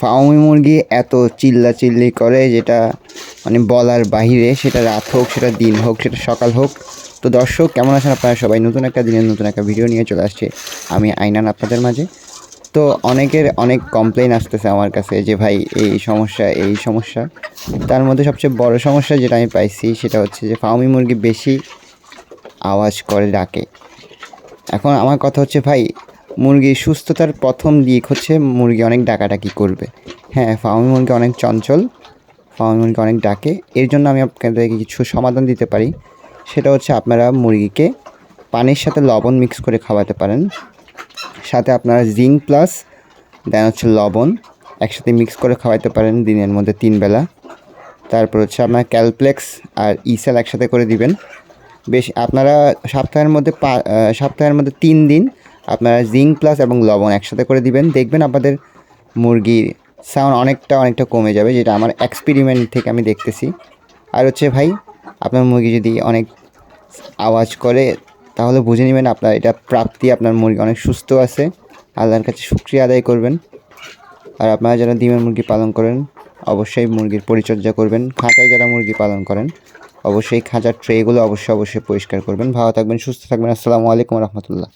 ফাউমি মুরগি এত চিল্লা চিল্লি করে যেটা মানে বলার বাহিরে, সেটা রাত হোক, সেটা দিন হোক, সেটা সকাল হোক। তো দর্শক, কেমন আছেন আপনারা সবাই? নতুন একটা দিনের নতুন একটা ভিডিও নিয়ে চলে আসছে আমি আইনান আপনাদের মাঝে। তো অনেকের অনেক কমপ্লেন আসতেছে আমার কাছে যে, ভাই, এই সমস্যা এই সমস্যা। তার মধ্যে সবচেয়ে বড় সমস্যা যেটা আমি পাইছি, সেটা হচ্ছে যে ফাউমি মুরগি বেশি আওয়াজ করে ডাকে। এখন আমার কথা হচ্ছে, ভাই মুরগির সুস্থতার প্রথম দিক হচ্ছে মুরগি অনেক ডাকাডাকি করবে। হ্যাঁ ফার্মি মুরগি অনেক চঞ্চল ফার্মি মুরগি অনেক ডাকে। এর জন্য আমি আপনাদেরকে কিছু সমাধান দিতে পারি। সেটা হচ্ছে আপনারা মুরগিকে পানির সাথে লবণ মিক্স করে খাওয়াতে পারেন। সাথে আপনারা জিঙ্ক প্লাস দেন হচ্ছে লবণ একসাথে মিক্স করে খাওয়াতে পারেন দিনের মধ্যে তিন বেলা। তারপর হচ্ছে আপনার ক্যালপ্লেক্স আর ইসেল একসাথে করে দিবেন। বেশ, আপনারা সপ্তাহের মধ্যে সপ্তাহের মধ্যে তিন দিন আপনারা জিঙ্ক প্লাস এবং লবণ একসাথে করে দিবেন। দেখবেন আপনাদের মুরগির সাউন্ড অনেকটা অনেকটা কমে যাবে, যেটা আমার এক্সপেরিমেন্ট থেকে আমি দেখতেছি। আর হচ্ছে ভাই, আপনার মুরগি যদি অনেক আওয়াজ করে, তাহলে বুঝে নেবেন আপনার এটা প্রাপ্তি, আপনার মুরগি অনেক সুস্থ আছে। আল্লাহর কাছে শুক্রিয়া আদায় করবেন। আর আপনারা যারা ডিমের মুরগি পালন করেন, অবশ্যই মুরগির পরিচর্যা করবেন। খাঁচায় যারা মুরগি পালন করেন, অবশ্যই খাঁচার ট্রেগুলো অবশ্যই অবশ্যই পরিষ্কার করবেন। ভালো থাকবেন, সুস্থ থাকবেন। আসসালামু আলাইকুম রহমতুল্লাহ।